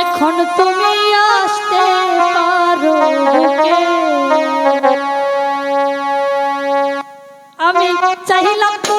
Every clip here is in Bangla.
এখন তুমি আসতে পারো। আমি চাইলাম তো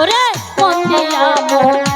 ওরে বন্দিয়া মন